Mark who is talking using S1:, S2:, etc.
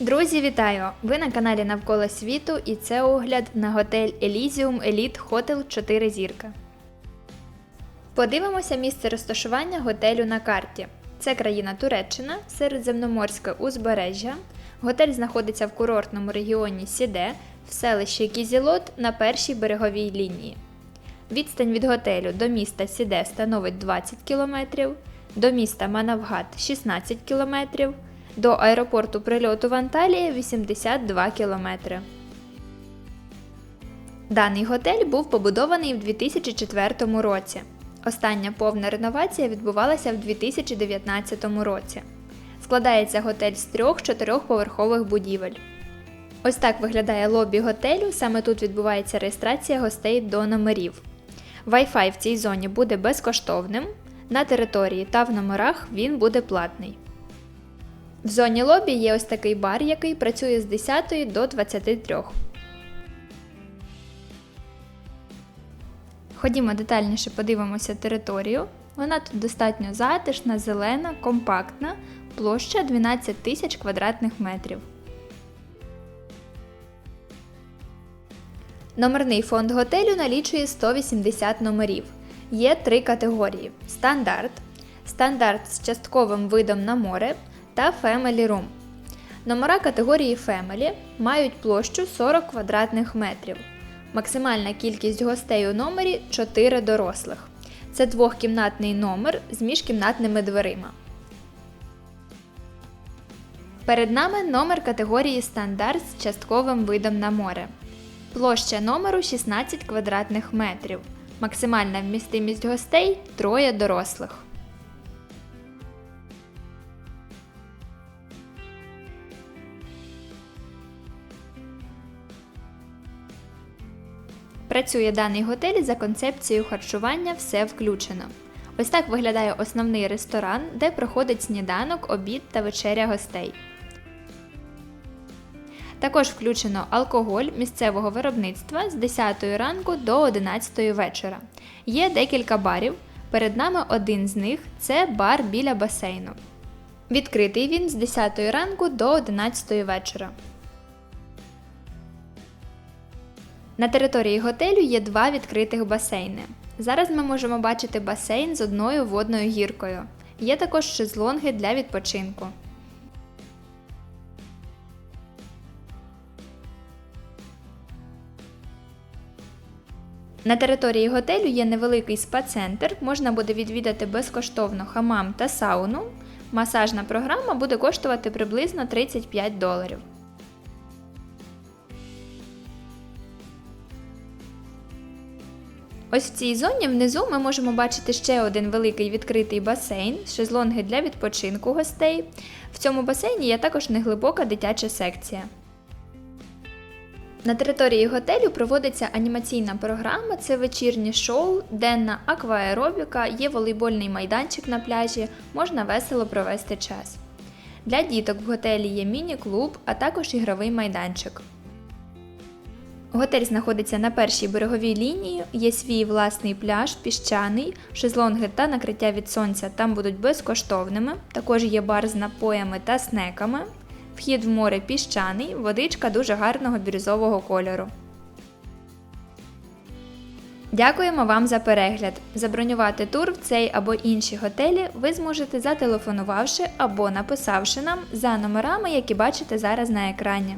S1: Друзі, вітаю! Ви на каналі Навколо світу і це огляд на готель Elysium Elite Hotel 4 зірка. Подивимося місце розташування готелю на карті. Це країна Туреччина, середземноморське узбережжя. Готель знаходиться в курортному регіоні Сіде в селищі Кізілот на першій береговій лінії. Відстань від готелю до міста Сіде становить 20 км, до міста Манавгат 16 км, до аеропорту прильоту в Анталії 82 км. Даний готель був побудований в 2004 році. Остання повна реновація відбувалася в 2019 році. Складається готель з трьох чотирьохповерхових будівель. Ось так виглядає лобі готелю. Саме тут відбувається реєстрація гостей до номерів. Wi-Fi в цій зоні буде безкоштовним. На території та в номерах він буде платний. В зоні лобі є ось такий бар, який працює з 10 до 23. Ходімо детальніше подивимося територію. Вона тут достатньо затишна, зелена, компактна, площа 12 тисяч квадратних метрів. Номерний фонд готелю налічує 180 номерів. Є три категорії: стандарт, стандарт з частковим видом на море та Family Room. Номера категорії Family мають площу 40 квадратних метрів. Максимальна кількість гостей у номері 4 дорослих. Це двохкімнатний номер з міжкімнатними дверима. Перед нами номер категорії стандарт з частковим видом на море. Площа номеру 16 квадратних метрів. Максимальна вмістимість гостей троє дорослих. Працює даний готель за концепцією харчування все включено. Ось так виглядає основний ресторан, де проходить сніданок, обід та вечеря гостей. Також включено алкоголь місцевого виробництва з 10 ранку до 11 вечора. Є декілька барів. Перед нами один з них це бар біля басейну. Відкритий він з 10 ранку до 11 вечора. На території готелю є два відкритих басейни. Зараз ми можемо бачити басейн з одною водною гіркою. Є також шезлонги для відпочинку. На території готелю є невеликий спа-центр, можна буде відвідати безкоштовно хамам та сауну. Масажна програма буде коштувати приблизно 35 доларів. Ось в цій зоні внизу ми можемо бачити ще один великий відкритий басейн, шезлонги для відпочинку гостей. В цьому басейні є також неглибока дитяча секція. На території готелю проводиться анімаційна програма, це вечірнє шоу, денна акваеробіка, є волейбольний майданчик на пляжі, можна весело провести час. Для діток в готелі є міні-клуб, а також ігровий майданчик. Готель знаходиться на першій береговій лінії, є свій власний пляж, піщаний, шезлонги та накриття від сонця там будуть безкоштовними. Також є бар з напоями та снеками. Вхід в море піщаний, водичка дуже гарного бірюзового кольору. Дякуємо вам за перегляд. Забронювати тур в цей або інші готелі ви зможете зателефонувавши або написавши нам за номерами, які бачите зараз на екрані.